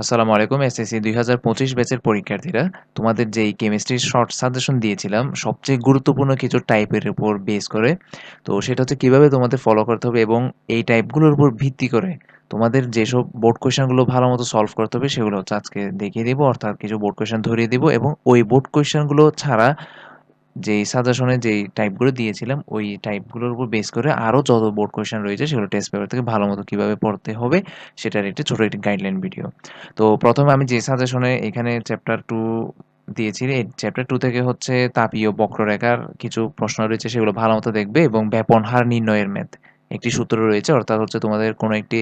আসসালামু আলাইকুম এসএসসি দুই হাজার পঁচিশ ব্যাচের পরীক্ষার্থীরা। তোমাদের যেই কেমিস্ট্রির শর্ট সাজেশন দিয়েছিলাম, সবচেয়ে গুরুত্বপূর্ণ কিছু টাইপের উপর বেস করে। তো সেটা হচ্ছে কীভাবে তোমাদের ফলো করতে হবে এবং এই টাইপগুলোর উপর ভিত্তি করে তোমাদের যেসব বোর্ড কোয়েশনগুলো ভালো মতো সলভ করতে হবে, সেগুলো হচ্ছে আজকে দেখিয়ে দেবো, অর্থাৎ কিছু বোর্ড কোয়েশন ধরিয়ে দিব এবং ওই বোর্ড কোয়েশনগুলো ছাড়া যেই সাজেশনে যেই টাইপগুলো দিয়েছিলাম, ওই টাইপগুলোর উপর বেস করে আরও যত বোর্ড কোয়েশন রয়েছে, সেগুলো টেস্ট পেপার থেকে ভালো মতো কীভাবে পড়তে হবে, সেটার একটি ছোটো একটি গাইডলাইন ভিডিও তো প্রথমে আমি যে সাজেশনে এখানে চ্যাপ্টার টু দিয়েছি এই চ্যাপ্টার টু থেকে হচ্ছে তাপীয় বক্ররেখার কিছু প্রশ্ন রয়েছে, সেগুলো ভালো মতো দেখবে এবং ব্যাপন হার নির্ণয়ের ম্যাথ একটি সূত্র রয়েছে, অর্থাৎ হচ্ছে তোমাদের কোনো একটি,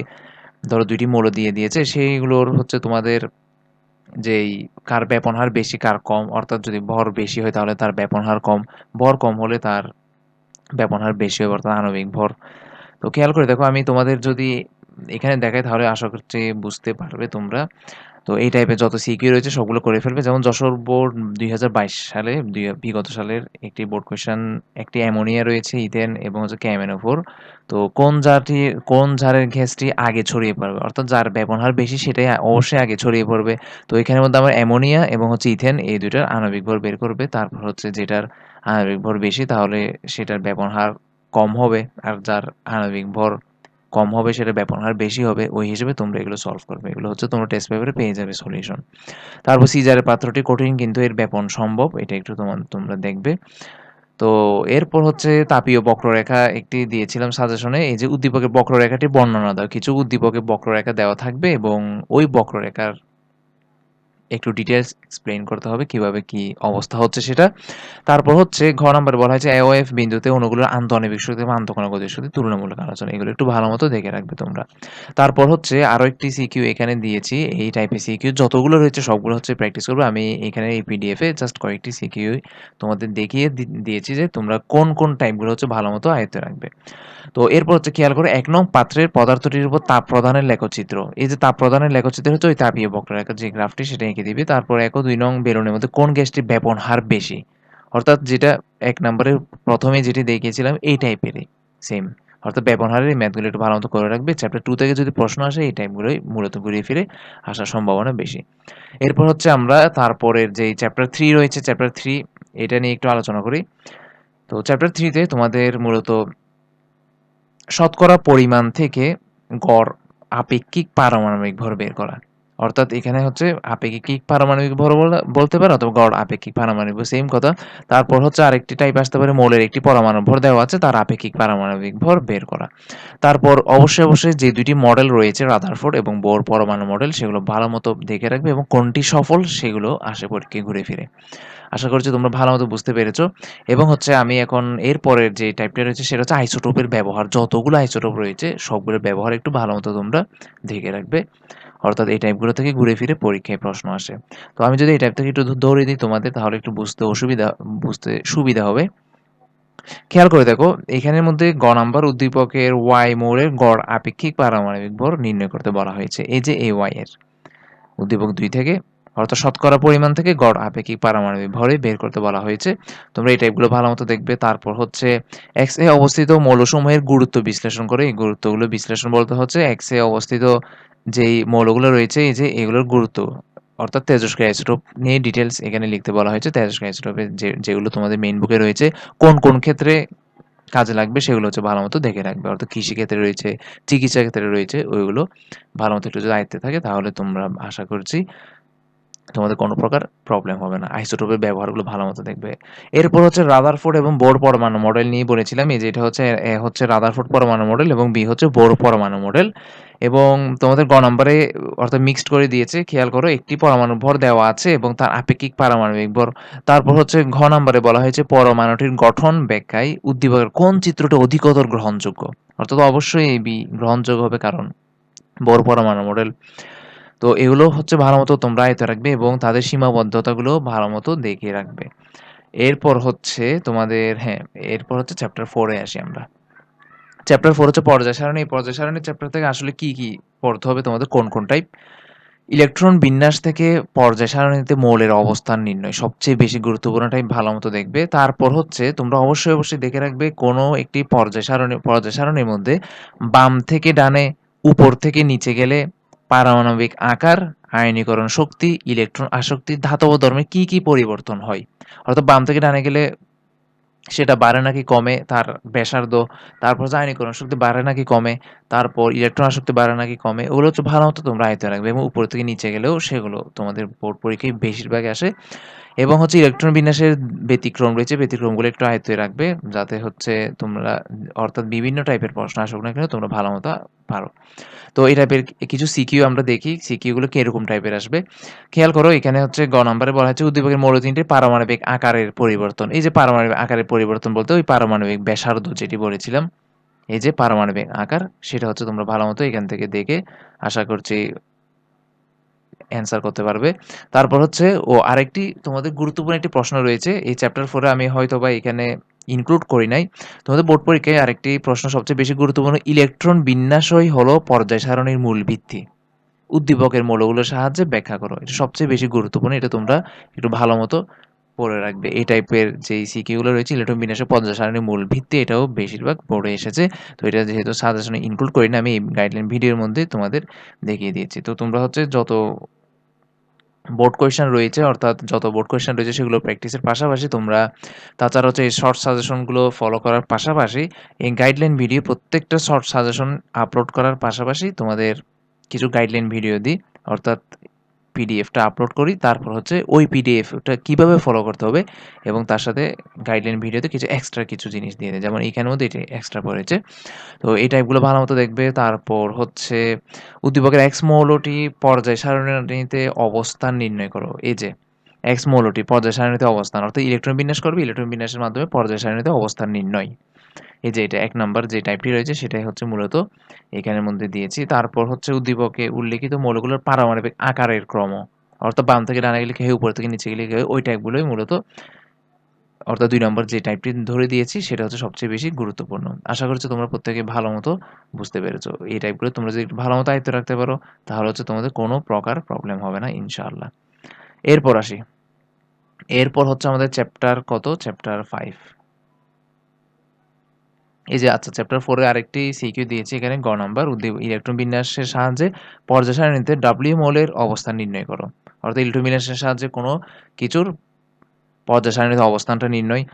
ধরো দুইটি মৌল দিয়ে দিয়েছে, সেইগুলোর হচ্ছে তোমাদের যেই কার ব্যাপন হার বেশি, কার কম, অর্থাৎ যদি ভর বেশি হয় তাহলে তার ব্যাপন হার কম, ভর কম হলে তার ব্যাপন হার বেশি হয়, অর্থাৎ আণবিক ভর। তো খেয়াল করে দেখো, আমি তোমাদের যদি এখানে দেখাই, তাহলে আশা করছি বুঝতে পারবে তোমরা। তো এই টাইপের যত সিকিউ রয়েছে সবগুলো করে ফেলবে। যেমন যশোর বোর্ড দুই হাজার বাইশ সালে বিগত সালের একটি বোর্ড কোয়েশন একটি অ্যামোনিয়া রয়েছে, ইথেন এবং হচ্ছে ক্যামেনোফোর। তো কোন জারটি কোন জারের গ্যাসটি আগে ছড়িয়ে পড়বে? অর্থাৎ যার ব্যবহার বেশি সেটাই অবশ্যই আগে ছড়িয়ে পড়বে। তো এখানের মধ্যে আমার অ্যামোনিয়া এবং হচ্ছে ইথেন, এই দুইটার আণবিক ভর বের করবে। তারপর হচ্ছে যেটার আণবিক ভর বেশি, তাহলে সেটার ব্যবহার কম হবে। আর যার আণবিক ভর কম হবে সেটা ব্যাপন হার বেশি হবে, ওই হিসেবে তোমরা এগুলো সলভ করবে। এগুলো হচ্ছে তোমরা টেস্ট পেপারে পেয়ে যাবে সলিউশন তারপর সিজারের পাত্রটি কঠিন কিন্তু এর ব্যাপন সম্ভব, এটা একটু তোমার, তোমরা দেখবে। তো এরপর হচ্ছে তাপীয় বক্ররেখা একটি দিয়েছিলাম সাজেশনে এই যে উদ্দীপকের বক্ররেখাটি বর্ণনা দাও। কিছু উদ্দীপকে বক্ররেখা দেওয়া থাকবে এবং ওই বক্ররেখার একটু ডিটেলস এক্সপ্লেইন করতে হবে কীভাবে কি অবস্থা হচ্ছে সেটা। তারপর হচ্ছে ঘ নাম্বার বলা হয়েছে এফ বিন্দুতে অণুগুলোর আন্তঃআণবিক শক্তি এবং আন্তঃকণা গতির শক্তি তুলনামূলক আলোচনা। এগুলো একটু ভালো মতো দেখে রাখবে তোমরা। তারপর হচ্ছে আরও একটি সিকিউ এখানে দিয়েছি, এই টাইপের সিকিউ যতগুলো রয়েছে সবগুলো হচ্ছে প্র্যাকটিস করবে। আমি এখানে এই পিডিএফে জাস্ট কয়েকটি সিকিউ তোমাদের দেখিয়ে দিয়েছি যে তোমরা কোন কোন টাইপগুলো হচ্ছে ভালো মতো আয়ত্তে রাখবে। তো এরপর হচ্ছে খেয়াল করে, এক নং পাত্রের পদার্থটির উপর তাপ প্রদানের লেখচিত্র। এই যে তাপ প্রদানের লেখচিত্র হচ্ছে ওই তাপীয় বক্ররেখার যে গ্রাফটি সেটা এঁকে দিবে, তারপর এক ও দুই নং বেলুনের মধ্যে কোন গ্যাসটি ব্যাপন হার বেশি? অর্থাৎ যেটা এক নম্বরে প্রথমে যেটি দেখিয়েছিলাম, এই টাইপেরই সেম অর্থাৎ ব্যাপন হারের এই ম্যাথগুলো একটু ভালো মতো করে রাখবে। চ্যাপ্টার টু থেকে যদি প্রশ্ন আসে, এই টাইপগুলোই মূলত ঘুরিয়ে ফিরে আসার সম্ভাবনা বেশি। এরপর হচ্ছে আমরা তারপরের যে চ্যাপ্টার থ্রি রয়েছে চ্যাপ্টার থ্রি এটা নিয়ে একটু আলোচনা করি। তো চ্যাপ্টার থ্রিতে তোমাদের মূলত শতকরা পরিমাণ থেকে গড় আপেক্ষিক পারমাণবিক ভর বের করা। অর্থাৎ এখানে হচ্ছে আপেক্ষিক পারমাণবিক ভর বলতে পারো অথবা গড় আপেক্ষিক পারমাণবিক সেম কথা। তারপর হচ্ছে আরেকটি টাইপ আসতে পারে, মৌলের একটি পরমাণু ভর দেওয়া আছে, তার আপেক্ষিক পারমাণবিক ভর বের করা। তারপর অবশ্যই অবশ্যই যে দুইটি মডেল রয়েছে রাদারফোর্ড এবং বোর পরমাণু মডেল সেগুলো ভালো মতো দেখে রাখবে এবং কোনটি সফল, সেগুলো আসে পরীক্ষায় ঘুরে ফিরে। আশা করছি তোমরা ভালো মতো বুঝতে পেরেছ। এবং হচ্ছে আমি এখন এর পরের যে টাইপটা রয়েছে, সেটা হচ্ছে আইসোটোপের ব্যবহার। যতগুলো আইসোটোপ রয়েছে, সবগুলোর ব্যবহার একটু ভালো মতো তোমরা দেখে রাখবে। অর্থাৎ এই টাইপগুলো থেকে ঘুরে ফিরে পরীক্ষায় প্রশ্ন আসে। তো আমি যদি এই টাইপ থেকে একটু দৌড়ে দিই তোমাদের, তাহলে একটু বুঝতে অসুবিধা, বুঝতে সুবিধা হবে। খেয়াল করে দেখো, এখানের মধ্যে গ নাম্বার উদ্দীপকের ওয়াই মোড়ের গড় আপেক্ষিক পারমাণবিক ভর নির্ণয় করতে বলা হয়েছে। এই যে এ ওয়াই এর উদ্দীপক দুই থেকে অর্থাৎ শতকরা পরিমাণ থেকে গড় আপেক্ষিক পারমাণবিক ভরে বের করতে বলা হয়েছে। তোমরা এই টাইপগুলো ভালো মতো দেখবে। তারপর হচ্ছে এক্স এ অবস্থিত মৌলসমূহের গুরুত্ব বিশ্লেষণ করে। এই গুরুত্বগুলো বিশ্লেষণ বলতে হচ্ছে এক্স এ অবস্থিত যেই মৌলগুলো রয়েছে, এই যে এগুলোর গুরুত্ব। অর্থাৎ তেজস্ক্রিয় আইসোটোপ নিয়ে ডিটেলস এখানে লিখতে বলা হয়েছে। তেজস্ক্রিয় আইসোটোপের যে, যেগুলো তোমাদের মেইন বুকে রয়েছে, কোন কোন ক্ষেত্রে কাজে লাগবে সেগুলো হচ্ছে ভালো মতো দেখে রাখবে। অর্থাৎ কৃষি ক্ষেত্রে রয়েছে, চিকিৎসা ক্ষেত্রে রয়েছে, ওইগুলো ভালো মতো একটু যদি আয়ত্তে থাকে তাহলে তোমরা আশা করছি তোমাদের কোনো প্রকার প্রবলেম হবে না। আইসোটোপের ব্যবহারগুলো ভালো মতো দেখবে। এরপর হচ্ছে রাদারফোর্ড এবং বোর পরমাণু মডেল নিয়ে বলেছিলাম, এই যে এটা হচ্ছে, এ হচ্ছে রাদারফোর্ড পরমাণু মডেল এবং বি হচ্ছে বোর পরমাণু মডেল এবং তোমাদের গ নম্বরে অর্থাৎ মিক্সড করে দিয়েছে, খেয়াল করো, একটি পরমাণু ভর দেওয়া আছে এবং তার আপেক্ষিক পারমাণবিক ভর। তারপর হচ্ছে ঘ নম্বরে বলা হয়েছে পরমাণুটির গঠন ব্যাখ্যায় উদ্দীপকের কোন চিত্রটা অধিকতর গ্রহণযোগ্য। অর্থাৎ অবশ্যই এই বি গ্রহণযোগ্য হবে কারণ বোর পরমাণু মডেল তো এগুলো হচ্ছে ভালো মতো তোমরা আয়ত্তে রাখবে এবং তাদের সীমাবদ্ধতাগুলো ভালো মতো দেখে রাখবে। এরপর হচ্ছে তোমাদের হ্যাঁ এরপর হচ্ছে চ্যাপ্টার ফোরে আসি আমরা। চ্যাপ্টার ফোর হচ্ছে পর্যায় সারণী এই পর্যায় সারণী চ্যাপ্টার থেকে আসলে কি কি পড়তে হবে? তোমাদের কোন কোন টাইপ ইলেকট্রন বিন্যাস থেকে পর্যায় সারণীতে মৌলের অবস্থান নির্ণয়। সবচেয়ে বেশি গুরুত্বপূর্ণ টাইপ ভালো মতো দেখবে। তারপর হচ্ছে তোমরা অবশ্যই অবশ্যই দেখে রাখবে কোনো একটি পর্যায় সারণী পর্যায় সারণীর মধ্যে বাম থেকে ডানে, উপর থেকে নিচে গেলে পারমাণবিক আকার, আয়নীকরণ শক্তি, ইলেকট্রন আসক্তি, ধাতব ধর্মে কি, কি পরিবর্তন হয়? অর্থাৎ বাম থেকে ডানে গেলে সেটা বাড়ে নাকি কমে, তার ব্যাসার্ধ, তারপর আয়নীকরণ শক্তি বাড়ে নাকি কমে, তারপর ইলেকট্রন আসক্তি বাড়ে নাকি কমে, ওগুলো হচ্ছে ভালো মতো তোমরা আয়ত্ত রাখবে এবং উপর থেকে নিচে গেলেও সেগুলো তোমাদের বোর্ড পরীক্ষায় বেশিরভাগ আসে এবং হচ্ছে ইলেকট্রন বিন্যাসের ব্যতিক্রম রয়েছে, ব্যতিক্রমগুলো একটু আয়ত্তে রাখবে যাতে হচ্ছে তোমরা অর্থাৎ বিভিন্ন টাইপের প্রশ্ন আসুক না কেন তোমরা ভালো মতো পারো। তো এই টাইপের কিছু সিকিউ আমরা দেখি, সিকিউগুলো কীরকম টাইপের আসবে। খেয়াল করো এখানে হচ্ছে গ নম্বরে বলা হচ্ছে উদ্দীপকের মৌল তিনটির পারমাণবিক আকারের পরিবর্তন। এই যে পারমাণবিক আকারের পরিবর্তন বলতে ওই পারমাণবিক ব্যাসার্ধ যেটি বলেছিলাম, এই যে পারমাণবিক আকার সেটা হচ্ছে তোমরা ভালো মতো এখান থেকে দেখে আশা করছি অ্যান্সার করতে পারবে। তারপর হচ্ছে, ও আরেকটি তোমাদের গুরুত্বপূর্ণ একটি প্রশ্ন রয়েছে। এই চ্যাপ্টার ফোরে আমি হয়তো বা এখানে ইনক্লুড করি নাই। তোমাদের বোর্ড পরীক্ষায় আরেকটি প্রশ্ন সবচেয়ে বেশি গুরুত্বপূর্ণ ইলেকট্রন বিন্যাসই হলো পর্যায় সারণীর মূল ভিত্তি। উদ্দীপকের মৌলগুলোর সাহায্যে ব্যাখ্যা করো। এটা সবচেয়ে বেশি গুরুত্বপূর্ণ। এটা তোমরা একটু ভালো মতো পড়ে রাখবে। এই টাইপের যেই সিকিউ গুলো রয়েছে ইলেকট্রন বিন্যাসের পর্যায় সারণীর মূল ভিত্তি, এটাও বেশিরভাগ পড়ে এসেছে। তো এটা যেহেতু সাজেশনে ইনক্লুড করি না, আমি এই গাইডলাইন ভিডিওর মধ্যে তোমাদের দেখিয়ে দিয়েছি। তো তোমরা হচ্ছে যত বোর্ড কোয়েশ্চেন রয়েছে, অর্থাৎ যত বোর্ড কোয়েশ্চেন রয়েছে, সেগুলো প্র্যাকটিসের পাশাপাশি তোমরা, তাছাড়া হচ্ছে এই শর্ট সাজেশনগুলো ফলো করার পাশাপাশি, এই গাইডলাইন ভিডিও প্রত্যেকটা শর্ট সাজেশন আপলোড করার পাশাপাশি তোমাদের কিছু গাইডলাইন ভিডিও দিই অর্থাৎ পিডিএফটা আপলোড করি, তারপর হচ্ছে ওই পিডিএফটা কীভাবে ফলো করতে হবে এবং তার সাথে গাইডলাইন ভিডিওতে কিছু এক্সট্রা কিছু জিনিস দিয়ে দেয়। যেমন এখানের মধ্যে এটি এক্সট্রা পড়েছে। তো এই টাইপগুলো ভালো মতো দেখবে। তারপর হচ্ছে উদ্দীপকের এক্স মৌলটি পর্যায় সারণীতে অবস্থান নির্ণয় করো। এই যে এক্স মৌলটি পর্যায় সারণীতে অবস্থান, অর্থাৎ ইলেকট্রন বিন্যাস করবে। ইলেকট্রন বিন্যাসের মাধ্যমে পর্যায় সারণীতে অবস্থান নির্ণয়। এই যে এটা এক নাম্বার যে টাইপটি রয়েছে সেটাই হচ্ছে মূলত এখানের মধ্যে দিয়েছি। তারপর হচ্ছে উদ্দীপকে উল্লেখিত মৌলগুলোর পারমাণবিক আকারের ক্রম। অর্থাৎ বাম থেকে ডানা গেলে খেয়ে উপর থেকে নিচে গেলে খেয়ে ওই টাইপগুলোই মূলত অর্থাৎ দুই নম্বর যে টাইপটি ধরে দিয়েছি সেটা হচ্ছে সবচেয়ে বেশি গুরুত্বপূর্ণ। আশা করছি তোমরা প্রত্যেকে ভালো মতো বুঝতে পেরেছ। এই টাইপগুলো তোমরা যদি ভালো মতো আয়ত্ত রাখতে পারো, তাহলে হচ্ছে তোমাদের কোনো প্রকার প্রবলেম হবে না, ইনশাআল্লাহ। এরপর আসি। এরপর হচ্ছে আমাদের চ্যাপ্টার কত? চ্যাপ্টার ফাইভ এই যে আচ্ছা চ্যাপ্টার ফোরে আরেকটি সিকিউ দিয়েছি, এখানে গ নাম্বার ইলেকট্রন বিন্যাসের সাহায্যে পর্যায় সারণীতে ডাব্লিউ মৌলের অবস্থান নির্ণয় করো। অর্থাৎ ইলেকট্রন বিন্যাসের সাহায্যে কোনো কিছুর পর্যায় সারণীতে অবস্থানটা নির্ণয়।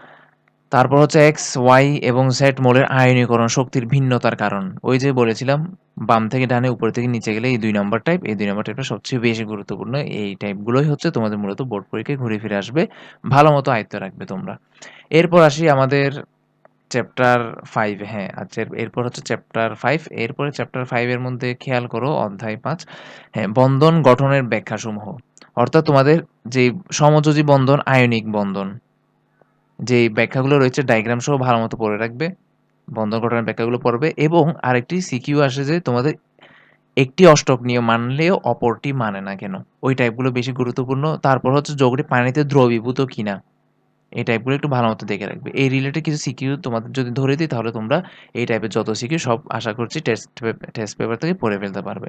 তারপর হচ্ছে এক্স ওয়াই এবং জেড মৌলের আয়নীকরণ শক্তির ভিন্নতার কারণ। ওই যে বলেছিলাম, বাম থেকে ডানে, উপর থেকে নিচে গেলে এই দুই নম্বর টাইপ এই দুই নম্বর টাইপটা সবচেয়ে বেশি গুরুত্বপূর্ণ এই টাইপগুলোই হচ্ছে তোমাদের মূলত বোর্ড পরীক্ষায় ঘুরে ফিরে আসবে, ভালো মতো আয়ত্ত রাখবে তোমরা। এরপর আসি আমাদের চ্যাপ্টার ফাইভ হ্যাঁ আচ্ছা এরপর হচ্ছে চ্যাপ্টার ফাইভ এরপরে চ্যাপ্টার ফাইভের মধ্যে খেয়াল করো, অধ্যায় পাঁচ হ্যাঁ বন্ধন গঠনের ব্যাখ্যাসমূহ। অর্থাৎ তোমাদের যে সমযোজী বন্ধন, আয়নিক বন্ধন, যে ব্যাখ্যাগুলো রয়েছে ডায়াগ্রাম সহ ভালো মতো পড়ে রাখবে, বন্ধন গঠনের ব্যাখ্যাগুলো পড়বে, এবং আরেকটি সিকিউ আসে যে তোমাদের একটি অষ্টক নিয়ম মানলেও অপরটি মানে না কেন? ওই টাইপগুলো বেশি গুরুত্বপূর্ণ। তারপর হচ্ছে যোগটি পানিতে দ্রবীভূত কিনা? এই টাইপগুলো একটু ভালো মতো দেখে রাখবে। এই রিলেটেড কিছু সিকিউ তোমাদের যদি ধরে দিই, তাহলে তোমরা এই টাইপের যত সিকিউ সব আশা করছি টেস্ট টেস্ট পেপার থেকে পড়ে ফেলতে পারবে।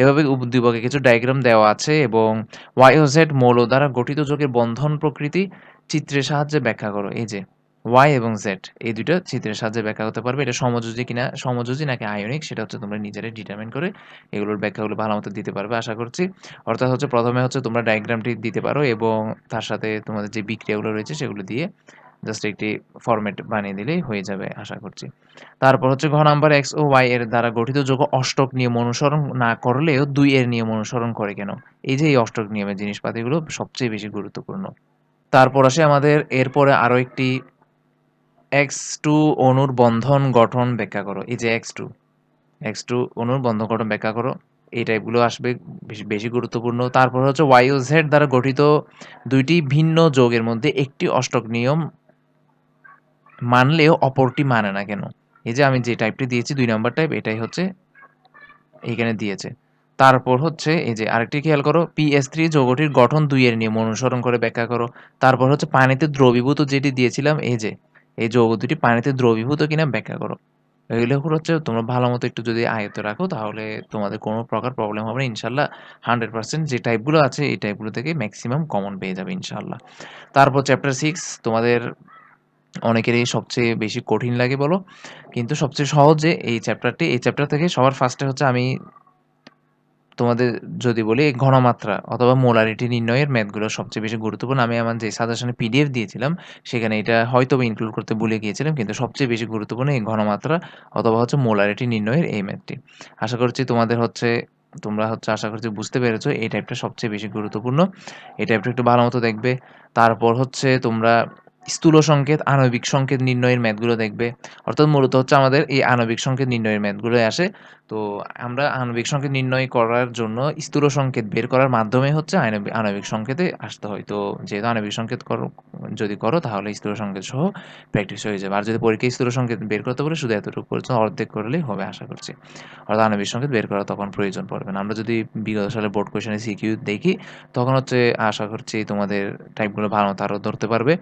এভাবে উদ্দীপকে কিছু ডায়াগ্রাম দেওয়া আছে এবং ওয়াই ও জেড মৌল দ্বারা গঠিত যোগের বন্ধন প্রকৃতি চিত্রের সাহায্যে ব্যাখ্যা করো। এই যে ওয়াই এবং জেড এই দুটো চিত্রের সাহায্যে ব্যাখ্যা করতে পারবে। এটা সমযোজী কিনা, সমযোজী নাকি আয়নিক, সেটা হচ্ছে তোমরা নিজেরাই ডিটারমিন করে এগুলোর ব্যাখ্যাগুলো ভালো মতো দিতে পারবে, আশা করছি। অর্থাৎ হচ্ছে প্রথমে হচ্ছে তোমরা ডায়াগ্রামটি দিতে পারো এবং তার সাথে তোমাদের যে বিক্রিয়াগুলো রয়েছে সেগুলো দিয়ে জাস্ট একটি ফরম্যাট বানিয়ে দিলেই হয়ে যাবে, আশা করছি। তারপর হচ্ছে ঘ নাম্বার এক্স ও ওয়াই এর দ্বারা গঠিত যোগ অষ্টক নিয়ম অনুসরণ না করলেও দুই এর নিয়ম অনুসরণ করে কেন? এই যে এই অষ্টক নিয়মের জিনিসপাতিগুলো সবচেয়ে বেশি গুরুত্বপূর্ণ। তারপর আসে আমাদের, এরপরে আরও একটি এক্স টু অণুর বন্ধন গঠন ব্যাখ্যা করো। এই যে এক্স টু এক্স টু অণুর বন্ধন গঠন ব্যাখ্যা করো। এই টাইপগুলো আসবে, বেশি গুরুত্বপূর্ণ। তারপর হচ্ছে ওয়াই ও জেড দ্বারা গঠিত দুইটি ভিন্ন যোগের মধ্যে একটি অষ্টক নিয়ম মানলেও অপরটি মানে না কেন? এই যে আমি যে টাইপটি দিয়েছি, দুই নম্বর টাইপ এটাই হচ্ছে এইখানে দিয়েছে। তারপর হচ্ছে এই যে আরেকটি খেয়াল করো পিএস থ্রি যৌগটির গঠন দুইয়ের নিয়ম অনুসরণ করে ব্যাখ্যা করো। তারপর হচ্ছে পানিতে দ্রবীভূত যেটি দিয়েছিলাম, এই যে এই যৌগ দুটি পানিতে দ্রবীভূত কিনা ব্যাখ্যা করো। এগুলো হচ্ছে তোমরা ভালো মতো একটু যদি আয়ত্ত রাখো, তাহলে তোমাদের কোনো প্রকার প্রবলেম হবে না, ইনশাল্লাহ হান্ড্রেড পার্সেন্ট যে টাইপগুলো আছে, এই টাইপগুলো থেকে ম্যাক্সিমাম কমন পেয়ে যাবে, ইনশাল্লাহ। তারপর চ্যাপ্টার সিক্স তোমাদের অনেকেরই সবচেয়ে বেশি কঠিন লাগে বলো। কিন্তু সবচেয়ে সহজে এই চ্যাপ্টারটি এই চ্যাপ্টার থেকে সবার ফার্স্টে হচ্ছে আমি তোমাদের যদি বলি এই ঘনমাত্রা অথবা মোলারিটি নির্ণয়ের ম্যাথগুলো সবচেয়ে বেশি গুরুত্বপূর্ণ। আমি আমার যে সাজেশনে পিডিএফ দিয়েছিলাম, সেখানে এটা হয়তো ইনক্লুড করতে ভুলে গিয়েছিলাম, কিন্তু সবচেয়ে বেশি গুরুত্বপূর্ণ এই ঘনমাত্রা অথবা হচ্ছে মোলারিটি নির্ণয়ের এই ম্যাথটি আশা করছি তোমাদের হচ্ছে, তোমরা হচ্ছে আশা করছি বুঝতে পেরেছ, এই টাইপটা সবচেয়ে বেশি গুরুত্বপূর্ণ। এই টাইপটা একটু ভালো মতো দেখবে। তারপর হচ্ছে তোমরা স্থূল সংকেত, আণবিক সংকেত নির্ণয়ের ম্যাথগুলো দেখবে। অর্থাৎ মূলত হচ্ছে আমাদের এই আণবিক সংকেত নির্ণয়ের ম্যাথগুলো আসে। তো আমরা আণবিক সংকেত নির্ণয় করার জন্য স্থূল সংকেত বের করার মাধ্যমে হচ্ছে আণবিক সংকেতে আসতে হয়। তো যেহেতু আণবিক সংকেত করো, যদি করো তাহলে স্থূল সংকেত সহ প্র্যাকটিস হয়ে যাবে। আর যদি পরীক্ষায় স্থূল সংকেত বের করতে পারে শুধু এতটুকু পর্যন্ত অর্ধেক করলেই হবে আশা করছি। অর্থাৎ আণবিক সংকেত বের করা তখন প্রয়োজন পড়বে না। আমরা যদি বিগত সালে বোর্ড কোয়েশনে সিকিউ দেখি, তখন হচ্ছে আশা করছি তোমাদের টাইপগুলো ভালো তারও ধরতে পারবে।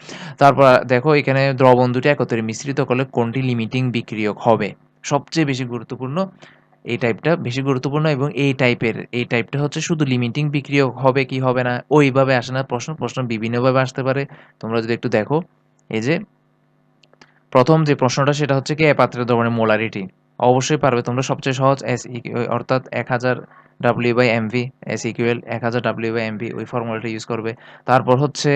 তারপর দেখো এখানে দ্রবণ দুটি একত্রে মিশ্রিত করলে কোনটি লিমিটিং বিক্রিয়ক হবে? সবচেয়ে বেশি গুরুত্বপূর্ণ এই টাইপটা বেশি গুরুত্বপূর্ণ এবং এই টাইপের এই টাইপটা হচ্ছে শুধু লিমিটিং বিক্রিয়ক হবে কি হবে না, ওইভাবে আসে না, প্রশ্ন প্রশ্ন বিভিন্নভাবে আসতে পারে। তোমরা যদি একটু দেখো, এই যে প্রথম যে প্রশ্নটা, সেটা হচ্ছে কি এ পাত্রের দ্রবণের মোলারিটি। অবশ্যই পারবে তোমরা, সবচেয়ে সহজ এস অর্থাৎ এক হাজার W by MV S equal এক হাজার ডাব্লিউ বাই এমভি ওই ফর্মুলাটা ইউজ করবে। তারপর হচ্ছে,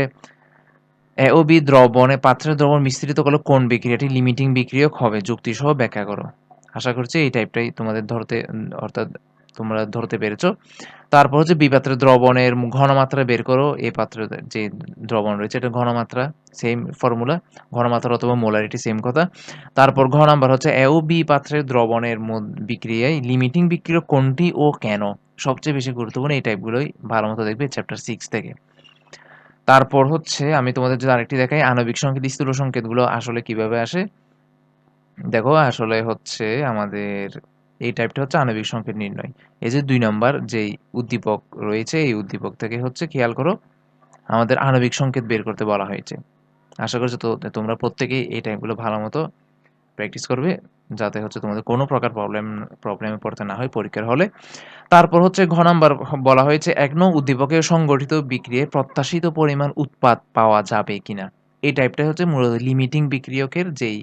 এ ও বি দ্রবণে পাত্রের দ্রবণ মিশ্রিত করলে কোন বিক্রিয়াটি লিমিটিং বিক্রিয়ক হবে, যুক্তিসহ ব্যাখ্যা করো। আশা করছি এই টাইপটাই তোমাদের ধরতে অর্থাৎ তোমরা ধরতে পেরেছ। তারপর হচ্ছে বিপাত্রের দ্রবণের ঘনমাত্রা বের করো। এই পাত্রের যে দ্রবণ রয়েছে, এটা ঘনমাত্রা সেম ফর্মুলা ঘনমাত্রা অথবা মোলারিটি সেম কথা। তারপর ঘ নাম্বার হচ্ছে এ ও বি পাত্রের দ্রবণের বিক্রিয়ায় লিমিটিং বিক্রিয়া কোনটি ও কেন? সবচেয়ে বেশি গুরুত্বপূর্ণ এই টাইপগুলোই ভালো মতো দেখবে চ্যাপ্টার সিক্স থেকে। তারপর হচ্ছে আমি তোমাদের যদি আরেকটি দেখাই, আণবিক সংকেত, স্থূল সংকেতগুলো আসলে কীভাবে আসে? দেখো, আসলে হচ্ছে আমাদের এই টাইপটা হচ্ছে আণবিক সংকেত নির্ণয়। এই যে দুই নম্বর যেই উদ্দীপক রয়েছে, এই উদ্দীপক থেকে হচ্ছে খেয়াল করো, আমাদের আণবিক সংকেত বের করতে বলা হয়েছে। আশা করছি তো তোমরা প্রত্যেকেই এই টাইপগুলো ভালো মতো প্র্যাকটিস করবে, যাতে হচ্ছে তোমাদের কোনো প্রকার প্রবলেম প্রবলেমে পড়তে না হয় পরীক্ষার হলে। তারপর হচ্ছে ঘ নাম্বার বলা হয়েছে, এক নং উদ্দীপকের সংগঠিত বিক্রিয়ায় প্রত্যাশিত পরিমাণ উৎপাদ পাওয়া যাবে কিনা। এই টাইপটা হচ্ছে মূলত লিমিটিং বিক্রিয়কের যেই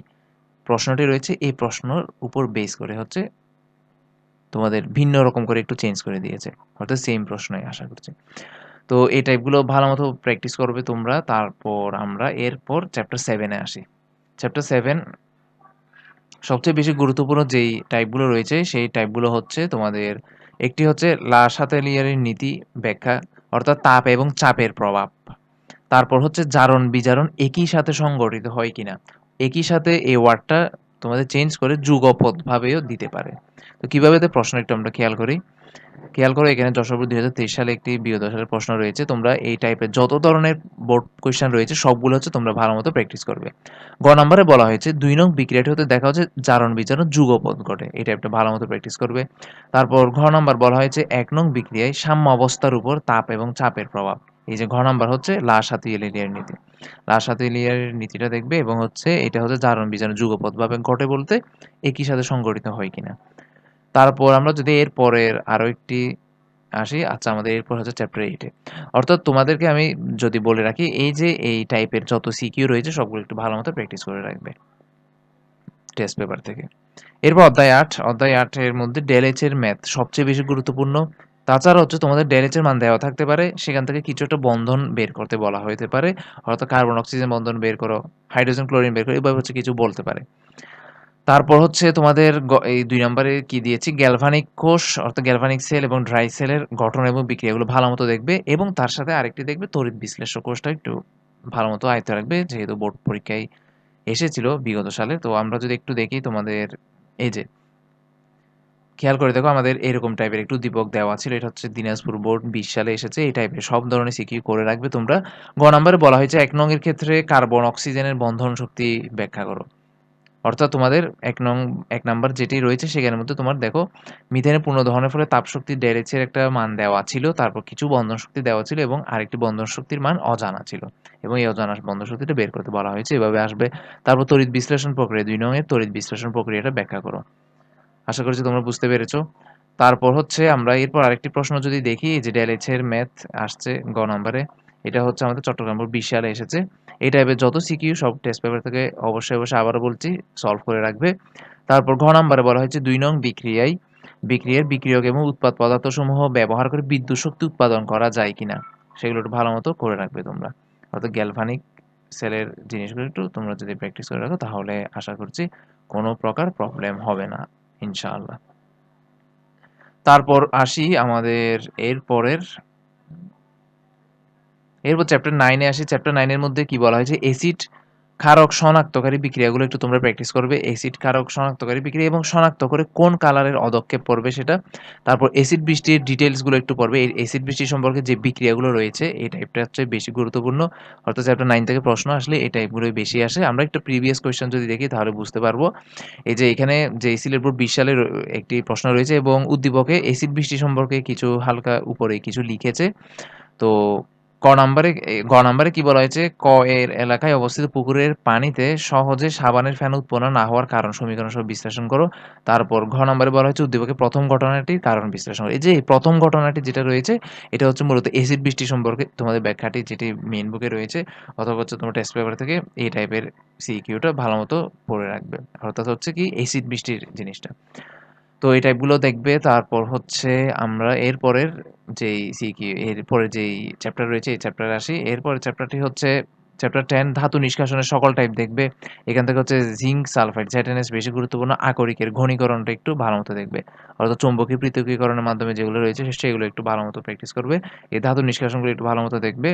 প্রশ্নটি রয়েছে, এই প্রশ্নের উপর বেস করে হচ্ছে তোমাদের ভিন্ন রকম করে একটু চেঞ্জ করে দিয়েছে। অর্থাৎ সেম প্রশ্নই আশা করছি। তো এই টাইপগুলো ভালো মতো প্র্যাকটিস করবে তোমরা। তারপর আমরা এরপর চ্যাপ্টার সেভেনে আসি। চ্যাপ্টার সেভেন সবচেয়ে বেশি গুরুত্বপূর্ণ যেই টাইপগুলো রয়েছে, সেই টাইপগুলো হচ্ছে তোমাদের একটি হচ্ছে লাসাতেলিয়ারের নীতি ব্যাখ্যা, অর্থাৎ তাপ এবং চাপের প্রভাব। তারপর হচ্ছে জারণ বিজারণ একই সাথে সংগঠিত হয় কিনা। একই সাথে এই ওয়ার্ডটা তোমাদের চেঞ্জ করে যুগপদ ভাবেও দিতে পারে। তো কীভাবে প্রশ্ন একটু আমরা খেয়াল করি? খেয়াল করো এখানে যশোর দুই হাজার তেইশ সালে একটি বিগত সালের প্রশ্ন রয়েছে, তোমরা এই টাইপের যত ধরনের বোর্ড কোয়েশ্চেন রয়েছে, সবগুলো হচ্ছে তোমরা ভালো মতো প্র্যাকটিস করবে। গ নম্বরে বলা হয়েছে, দুই নং বিক্রিয়াটি হতে দেখা হচ্ছে জারণ বিজারণ যুগপদ ঘটে, এই টাইপটা ভালো মতো প্র্যাকটিস করবে। তারপর ঘ নম্বর বলা হয়েছে, এক নং বিক্রিয়ায় সাম্য অবস্থার উপর তাপ এবং চাপের প্রভাব, এই যে ঘ নম্বর হচ্ছে লাশ হাতিয়ালিয়ার নীতি। লাশ হাতিয়ালিয়ার নীতিটা দেখবে এবং হচ্ছে এটা হচ্ছে জারণ বিজারণ যুগপদ ভাবে ঘটে বলতে একই সাথে সংগঠিত হয় কিনা। তারপর আমরা যদি এর পরের আরও একটি আসি আচ্ছা আমাদের এরপর হচ্ছে চ্যাপ্টার এইটে অর্থাৎ তোমাদেরকে আমি যদি বলে রাখি, এই যে এই টাইপের যত সিকিউ রয়েছে সবগুলো একটু ভালো মতো প্র্যাকটিস করে রাখবে। টেস্ট পেপার থেকে। এরপর অধ্যায় আট, অধ্যায় আটের মধ্যে ডেলএচ এর ম্যাথ সবচেয়ে বেশি গুরুত্বপূর্ণ। তাছাড়া হচ্ছে তোমাদের এর মান দেওয়া থাকতে পারে, সেখান থেকে কিছু একটা বন্ধন বের করতে বলা হতে পারে, অর্থাৎ কার্বন অক্সিজেন বন্ধন বের করো হাইড্রোজেন ক্লোরিন বের করো, এভাবে হচ্ছে কিছু বলতে পারে। তারপর হচ্ছে তোমাদের এই দুই নম্বরে কি দিয়েছি? গ্যালভানিক কোষ, অর্থাৎ গ্যালভানিক সেল এবং ড্রাই সেলের গঠন এবং বিক্রিয়াগুলো ভালো মতো দেখবে এবং তার সাথে আরেকটি দেখবে তড়িৎ বিশ্লেষক কোষটা একটু ভালো মতো আয়ত্ত রাখবে, যেহেতু বোর্ড পরীক্ষায় এসেছিল বিগত সালে। তো আমরা যদি একটু দেখি তোমাদের, এই যে খেয়াল করে দেখো আমাদের এরকম টাইপের একটু দীপক দেওয়া ছিল। এটা হচ্ছে দিনাজপুর বোর্ড বিশ সালে এসেছে। এই টাইপের সব ধরনের সিকিউ করে রাখবে তোমরা। গ নম্বরে বলা হয়েছে, এক নং এর ক্ষেত্রে কার্বন, অক্সিজেনের বন্ধন শক্তি ব্যাখ্যা করো। অর্থাৎ তোমাদের এক নং, এক নাম্বার যেটি রয়েছে সেখানের মধ্যে তোমার দেখো, মিথেনের পুনর্দহনের ফলে তাপশক্তি ডেরেচের একটা মান দেওয়া ছিল। তারপর কিছু বন্ধন শক্তি দেওয়া ছিল এবং আরেকটি বন্ধন শক্তির মান অজানা ছিল। এবং এই অজানা বন্ধন শক্তিটা বের করতে বলা হয়েছে। এভাবে আসবে। তারপর তড়িৎ বিশ্লেষণ প্রক্রিয়া, দুই নঙের তড়িৎ বিশ্লেষণ প্রক্রিয়াটা ব্যাখ্যা করো। আশা করছি তোমরা বুঝতে পেরেছ। তারপর হচ্ছে আমরা এরপর আরেকটি প্রশ্ন যদি দেখি যে ডেলেচের ম্যাথ আসছে গ নম্বরে, এটা হচ্ছে আমাদের চট্টগ্রাম বোর্ড বিশ এসেছে। এই টাইপের যত সিকিউ সব টেস্ট পেপার থেকে অবশ্যই অবশ্যই আবারও বলছি সলভ করে রাখবে। তারপর ঘ নাম্বারে বলা হয়েছে দুই নং বিক্রিয়ায়, বিক্রিয়ার বিক্রিয়ক এবং উৎপাদ পদার্থসমূহ ব্যবহার করে বিদ্যুৎ শক্তি উৎপাদন করা যায় কিনা, সেগুলো একটু ভালো মতো করে রাখবে তোমরা। অর্থাৎ গ্যালভানিক সেলের জিনিসগুলো একটু তোমরা যদি প্র্যাকটিস করে রাখো, তাহলে আশা করছি কোনো প্রকার প্রবলেম হবে না। ইনশাআল্লাহ। তারপর আসি আমাদের এর পরের এরপর চ্যাপ্টার নাইনে আসি। চ্যাপ্টার নাইনের মধ্যে কি বলা হয়েছে? অ্যাসিড ক্ষারক শনাক্তকারী বিক্রিয়াগুলো একটু তোমরা প্র্যাকটিস করবে। অ্যাসিড ক্ষারক শনাক্তকারী বিক্রিয়া এবং শনাক্ত করে কোন কালারের অদক্ষেপ পড়বে সেটা। তারপর অ্যাসিড বৃষ্টির ডিটেলসগুলো একটু পড়বে। এই অ্যাসিড বৃষ্টি সম্পর্কে যে বিক্রিয়াগুলো রয়েছে, এই টাইপটা হচ্ছে বেশি গুরুত্বপূর্ণ। অর্থাৎ চ্যাপ্টার নাইন থেকে প্রশ্ন আসলে এই টাইপগুলোই বেশি আসে। আমরা একটা প্রিভিয়াস কোয়েশ্চেন যদি দেখি তাহলে বুঝতে পারব। এই যে এখানে যে সিলেট বোর্ড বিশ সালের একটি প্রশ্ন রয়েছে এবং উদ্দীপকে অ্যাসিড বৃষ্টি সম্পর্কে কিছু হালকা উপরে কিছু লিখেছে। তো ক নাম্বারে গ নাম্বারে কি বলা হয়েছে? ক এর এলাকায় অবস্থিত পুকুরের পানিতে সহজে সাবানের ফেনা উৎপন্ন না হওয়ার কারণ সমীকরণ সব বিশ্লেষণ করো। তারপর ঘ নাম্বারে বলা হয়েছে উদ্দীপকে প্রথম ঘটনাটির কারণ বিশ্লেষণ করো। এই যে প্রথম ঘটনাটি যেটা রয়েছে, এটা হচ্ছে মূলত এসিড বৃষ্টি সম্পর্কে তোমাদের ব্যাখ্যাটি যেটি মেন বুকে রয়েছে, অথবা হচ্ছে তোমার টেস্ট পেপার থেকে এই টাইপের সিকিউটা ভালো মতো পড়ে রাখবে। অর্থাৎ হচ্ছে কি এসিড বৃষ্টির জিনিসটা। তো এই টাইপগুলো দেখবে। তারপর হচ্ছে আমরা এরপরের যেই সিকিউ এরপরে যেই চ্যাপ্টার রয়েছে, এই চ্যাপ্টারে আসি। এরপরের চ্যাপ্টারটি হচ্ছে চ্যাপ্টার টেন ধাতু নিষ্কাশনের সকল টাইপ দেখবে। এখান থেকে হচ্ছে জিঙ্ক সালফাইড জ্যাটেনেস বেশি গুরুত্বপূর্ণ। আকরিকের ঘনীকরণটা একটু ভালো মতো দেখবে। অর্থাৎ চৌম্বকীয় পৃথকীকরণের মাধ্যমে যেগুলো রয়েছে সেগুলো একটু ভালো মতো প্র্যাকটিস করবে। এই ধাতু নিষ্কাশনগুলো একটু ভালো মতো দেখবে।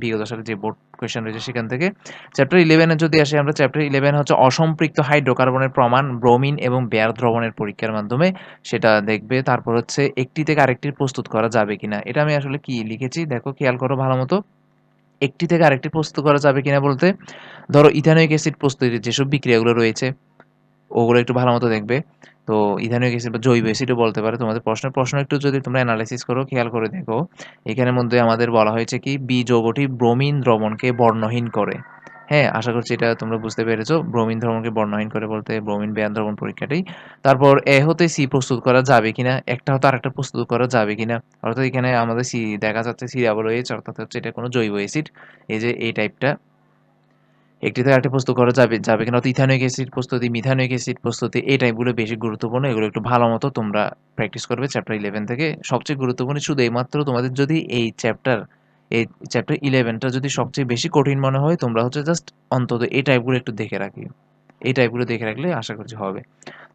বিগত সালে যে বোর্ড কোয়েশ্চেন রয়েছে সেখান থেকে। চ্যাপ্টার ইলেভেনে যদি আসি আমরা চ্যাপ্টার ইলেভেন হচ্ছে অসম্পৃক্ত হাইড্রোকার্বনের প্রমাণ ব্রোমিন এবং বেয়ার দ্রবণের পরীক্ষার মাধ্যমে। সেটা দেখবে, তারপর হচ্ছে একটি থেকে আরেকটির প্রস্তুত করা যাবে কিনা। এটা আমি আসলে কি লিখেছি? দেখো, খেয়াল করো ভালো মতো। একটি থেকে আরেকটি প্রস্তুত করা যাবে কিনা বলতে, ধরো ইথানোয়িক অ্যাসিড প্রস্তুতির যেসব বিক্রিয়াগুলো রয়েছে, ওগুলো একটু ভালো মতো দেখবে। তো ইথানোয়িক অ্যাসিড বা জৈব অ্যাসিডও বলতে পারে। তোমাদের প্রশ্নের প্রশ্ন একটু যদি তোমরা অ্যানালাইসিস করো, খেয়াল করে দেখো। এখানের মধ্যে আমাদের বলা হয়েছে কি বি যৌগটি ব্রোমিন দ্রবণকে বর্ণহীন করে। হ্যাঁ আশা করছি এটা তোমরা বুঝতে পেরেছ। ব্রোমিন ধর্মকে বর্ণহীন করে বলতে ব্রোমিন বেয়ান দ্রবণ পরীক্ষাটি। তারপর এ হতে সি প্রস্তুত করা যাবে কিনা, একটা হতে আরেকটা প্রস্তুত করা যাবে কিনা। অর্থাৎ এখানে আমাদের সি দেখা যাচ্ছে সি ডাবল এইচ অর্থাৎ হচ্ছে এটা কোনো জৈব অ্যাসিড এই যে এই টাইপটা একটি থেকে আরেকটি প্রস্তুত করা যাবে যাবে কিনা? ইথানোয়িক অ্যাসিড প্রস্তুতি মিথানোয়িক অ্যাসিড প্রস্তুতি, এই টাইপগুলো বেশি গুরুত্বপূর্ণ, এগুলো একটু ভালো মতো তোমরা প্র্যাকটিস করবে চ্যাপ্টার ইলেভেন থেকে। সবচেয়ে গুরুত্বপূর্ণ শুধু এইমাত্র তোমাদের যদি এই চ্যাপ্টার এই চ্যাপ্টার ইলেভেনটা যদি সবচেয়ে বেশি কঠিন মনে হয়, তোমরা হচ্ছে জাস্ট অন্তত এই টাইপগুলো একটু দেখে রাখি। এই টাইপগুলো দেখে রাখলে আশা করছি হবে।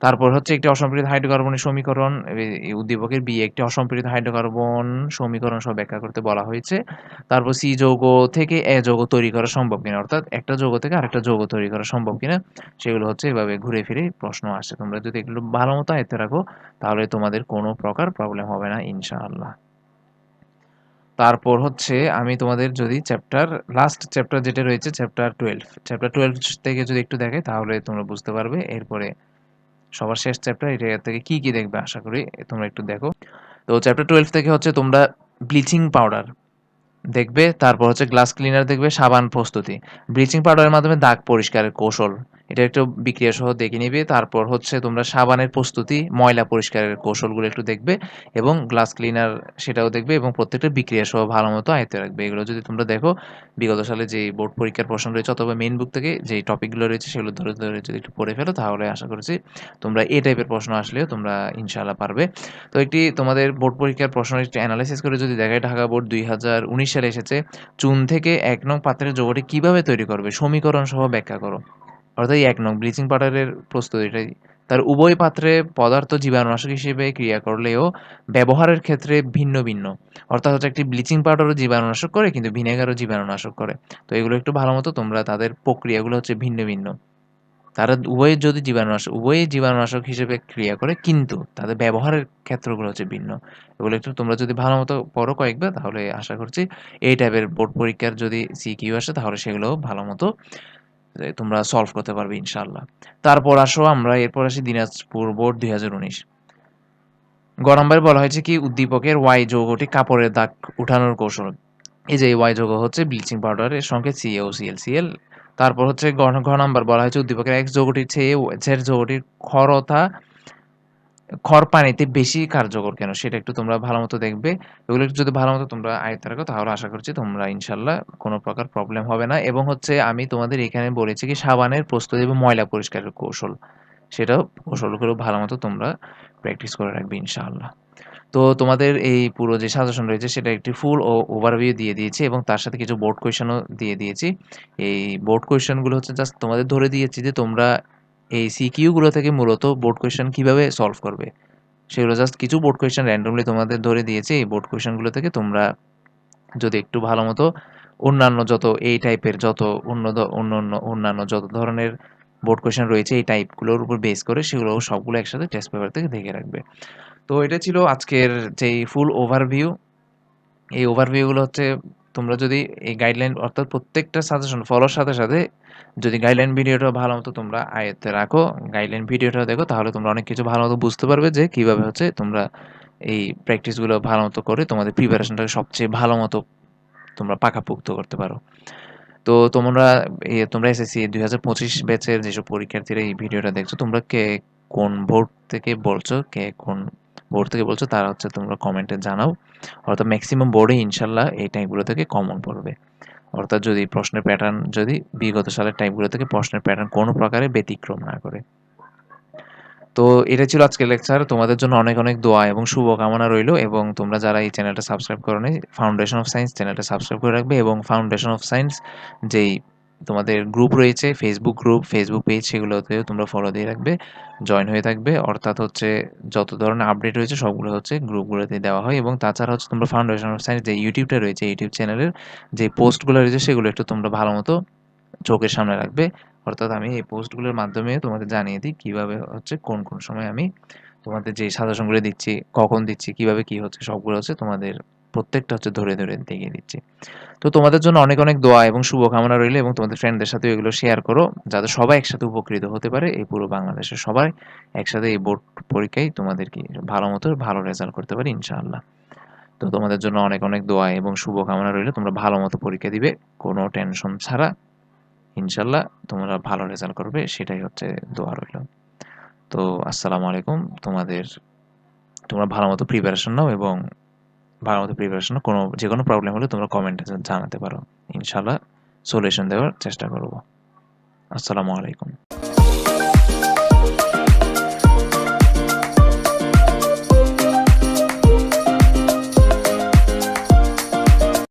তারপর হচ্ছে একটি অসম্পৃক্ত হাইড্রোকার্বনের সমীকরণ উদ্দীপকের বি একটি অসম্পৃক্ত হাইড্রোকার্বন সমীকরণ সব ব্যাখ্যা করতে বলা হয়েছে। তারপর সি যৌগ থেকে এ যৌগ তৈরি করা সম্ভব কিনা? অর্থাৎ একটা যৌগ থেকে আরেকটা যৌগ তৈরি করা সম্ভব কিনা? সেগুলো হচ্ছে এভাবে ঘুরে ফিরে প্রশ্ন আসে। তোমরা যদি এগুলো ভালো মতো আয়ত্তে রাখো, তাহলে তোমাদের কোনো প্রকার প্রবলেম হবে না, ইনশাআল্লাহ। তারপর হচ্ছে আমি তোমাদের যদি চ্যাপ্টার লাস্ট চ্যাপ্টার যেটা রয়েছে চ্যাপ্টার টুয়েলভ চ্যাপ্টার টুয়েলভ থেকে যদি একটু দেখে, তাহলে তোমরা বুঝতে পারবে। এরপরে সবার শেষ চ্যাপ্টার এটা থেকে কি কি দেখবে আশা করি তোমরা একটু দেখো। তো চ্যাপ্টার টুয়েলভ থেকে হচ্ছে তোমরা ব্লিচিং পাউডার দেখবে, তারপর হচ্ছে গ্লাস ক্লিনার দেখবে, সাবান প্রস্তুতি। ব্লিচিং পাউডারের মাধ্যমে দাগ পরিষ্কারের কৌশল। এটা একটু বিক্রিয়া সহ দেখে নিবে। তারপর হচ্ছে তোমরা সাবানের প্রস্তুতি, ময়লা পরিষ্কারের কৌশলগুলো একটু দেখবে এবং গ্লাস ক্লিনার সেটাও দেখবে এবং প্রত্যেকটা বিক্রিয়া সহ ভালো মতো আয়ত্তে রাখবে। এগুলো যদি তোমরা দেখো, বিগত সালে যে বোর্ড পরীক্ষার প্রশ্ন রয়েছে অথবা মেইন বুক থেকে যে টপিকগুলো রয়েছে সেগুলো ধরে ধরে যদি একটু পড়ে ফেলো, তাহলে আশা করছি তোমরা এই টাইপের প্রশ্ন আসলেও তোমরা ইনশাআল্লাহ পারবে। তো একটি তোমাদের বোর্ড পরীক্ষার প্রশ্ন একটি অ্যানালাইসিস করে যদি দেখায় ঢাকা বোর্ড দুই হাজার উনিশ সালে এসেছে, চুন থেকে এক নং পাত্রের যৌগটি কীভাবে তৈরি করবে? সমীকরণ সহ ব্যাখ্যা করো। অর্থাৎ এক নং, ব্লিচিং পাউডারের প্রস্তুতিটাই। তার উভয় পাত্রে পদার্থ জীবাণুনাশক হিসেবে ক্রিয়া করলেও ব্যবহারের ক্ষেত্রে ভিন্ন ভিন্ন। অর্থাৎ হচ্ছে একটি ব্লিচিং পাউডারও জীবাণুনাশক করে, কিন্তু ভিনেগারও জীবাণুনাশক করে। তো এগুলো একটু ভালো মতো তোমরা তাদের প্রক্রিয়াগুলো হচ্ছে ভিন্ন ভিন্ন। তারা উভয়ে যদি জীবাণুনাশক, উভয়ে জীবাণুনাশক হিসেবে ক্রিয়া করে, কিন্তু তাদের ব্যবহারের ক্ষেত্রগুলো হচ্ছে ভিন্ন। এগুলো একটু তোমরা যদি ভালো মতো পড়ো কয়েকবার, তাহলে আশা করছি এই টাইপের বোর্ড পরীক্ষার যদি সিকিউ আসে, তাহলে সেগুলো ভালো মতো তোমরা সলভ করতে পারবে ইনশাল্লাহ তারপর আসো আমরা, এরপর আসি দিনাজপুর বোর্ড দুই হাজার উনিশ। গ নম্বরে বলা হয়েছে কি, উদ্দীপকের ওয়াই যৌগটি কাপড়ের দাগ উঠানোর কৌশল। এই যে ওয়াই যৌগ হচ্ছে ব্লিচিং পাউডারের সঙ্গে সিএও সিএল সিএল তারপর হচ্ছে ঘ নম্বর বলা হয়েছে উদ্দীপকের এক যৌগটির চেয়ে জেড যৌগটির ক্ষরতা খর পানিতে বেশি কার্যকর কেন? সেটা একটু তোমরা ভালো মতো দেখবে। এগুলো একটু যদি ভালো মতো তোমরা আয়ত্তে রাখো, তাহলে আশা করছি তোমরা ইনশাল্লাহ কোনো প্রকার প্রবলেম হবে না। এবং হচ্ছে আমি তোমাদের এখানে বলেছি কি, সাবানের প্রস্তুতি এবং ময়লা পরিষ্কারের কৌশল। সেটাও কৌশলগুলো ভালো মতো তোমরা প্র্যাকটিস করে রাখবে ইনশাআল্লাহ। তো তোমাদের এই পুরো যে সাজেশন রয়েছে, সেটা একটি ফুল ও ওভারভিউ দিয়ে দিয়েছি এবং তার সাথে কিছু বোর্ড কোয়েশনও দিয়ে দিয়েছি। এই বোর্ড কোয়েশনগুলো হচ্ছে জাস্ট তোমাদের ধরে দিয়েছি যে তোমরা এই সিকিউগুলো থেকে মূলত বোর্ড কোয়েশন কীভাবে সলভ করবে? সেগুলো জাস্ট কিছু বোর্ড কোয়েশন র্যান্ডমলি তোমাদের ধরে দিয়েছে। এই বোর্ড কোয়েশনগুলো থেকে তোমরা যদি একটু ভালো মতো অন্যান্য যত এই টাইপের যত অন্য অন্য অন্য, অন্যান্য যত ধরনের বোর্ড কোয়েশন রয়েছে, এই টাইপগুলোর উপর বেস করে সেগুলো সবগুলো একসাথে টেস্ট পেপার থেকে দেখে রাখবে। তো এটা ছিল আজকের যেই ফুল ওভারভিউ এই ওভারভিউগুলো হচ্ছে তোমরা যদি এই গাইডলাইন অর্থাৎ প্রত্যেকটা সাজেশন ফলোর সাথে সাথে যদি গাইডলাইন ভিডিওটা ভালো মতো তোমরা আয়ত্তে রাখো গাইডলাইন ভিডিওটা দেখো, তাহলে তোমরা অনেক কিছু ভালো মতো বুঝতে পারবে যে কীভাবে হচ্ছে তোমরা এই প্র্যাকটিসগুলো ভালো মতো করে তোমাদের প্রিপারেশনটাকে সবচেয়ে ভালো মতো তোমরা পাকাপোক্ত করতে পারো। তো তোমরা তোমরা এসএসসি দুই হাজার পঁচিশ ব্যাচের যেসব পরীক্ষার্থীরা এই ভিডিওটা দেখছ, তোমরা কে কোন বোর্ড থেকে বলছো, কে কোন বোর্ড থেকে বলছো, তারা হচ্ছে তোমরা কমেন্টে জানাও। অর্থাৎ ম্যাক্সিমাম বোর্ডে ইনশাল্লাহ এই টাইপগুলো থেকে কমন পড়বে। অর্থাৎ যদি প্রশ্নের প্যাটার্ন যদি বিগত সালের টাইপগুলো থেকে প্রশ্নের প্যাটার্ন কোনো প্রকারে ব্যতিক্রম না করে। তো এটা ছিল আজকের লেকচার তোমাদের জন্য অনেক অনেক দোয়া এবং শুভকামনা রইল এবং তোমরা যারা এই চ্যানেলটা সাবস্ক্রাইব করো ফাউন্ডেশন অফ সায়েন্স চ্যানেলটা সাবস্ক্রাইব করে রাখবে এবং ফাউন্ডেশন অফ সায়েন্স যেই তোমাদের গ্রুপ রয়েছে ফেসবুক গ্রুপ ফেসবুক পেজ সেগুলোতেও তোমরা ফলো দিয়ে রাখবে জয়েন হয়ে থাকবে। অর্থাৎ হচ্ছে যত ধরনের আপডেট রয়েছে সবগুলো হচ্ছে গ্রুপগুলোতে দেওয়া হয় এবং তাছাড়া হচ্ছে তোমরা ফাউন্ডেশন অফ সায়েন্স যে ইউটিউবটা রয়েছে ইউটিউব চ্যানেলের যে পোস্টগুলো রয়েছে সেগুলো একটু তোমরা ভালো মতো চোখের সামনে রাখবে। অর্থাৎ আমি এই পোস্টগুলোর মাধ্যমে তোমাদের জানিয়ে দিই কীভাবে হচ্ছে কোন কোন সময় আমি তোমাদের যে সাজেশনগুলো দিচ্ছি, কখন দিচ্ছি, কীভাবে কি হচ্ছে সবগুলো হচ্ছে তোমাদের প্রত্যেকটা হচ্ছে ধরে ধরে দেখিয়ে দিচ্ছি তো তোমাদের জন্য অনেক অনেক দোয়া এবং শুভকামনা রইল এবং তোমাদের ফ্রেন্ডদের সাথে এগুলো শেয়ার করো, যাতে সবাই একসাথে উপকৃত হতে পারে এই পুরো বাংলাদেশের সবাই একসাথে এই বোর্ড পরীক্ষায় তোমাদের কি ভালো মতো ভালো রেজাল্ট করতে পারে, ইনশাআল্লাহ। তো তোমাদের জন্য অনেক অনেক দোয়া এবং শুভকামনা রইল। তোমরা ভালো মতো পরীক্ষা দিবে, কোনো টেনশন ছাড়া ইনশাল্লাহ তোমরা ভালো রেজাল্ট করবে, সেটাই হচ্ছে দোয়া রইল। তো আসসালামু আলাইকুম। তোমাদের, তোমরা ভালো মতো প্রিপারেশন নাও এবং ভালো মতো প্রিপারেশন কোনো যে কোনো প্রবলেম হলে তোমরা কমেন্টে জানাতে পারো। ইনশাল্লাহ সলিউশন দেওয়ার চেষ্টা করব। আসসালামু আলাইকুম।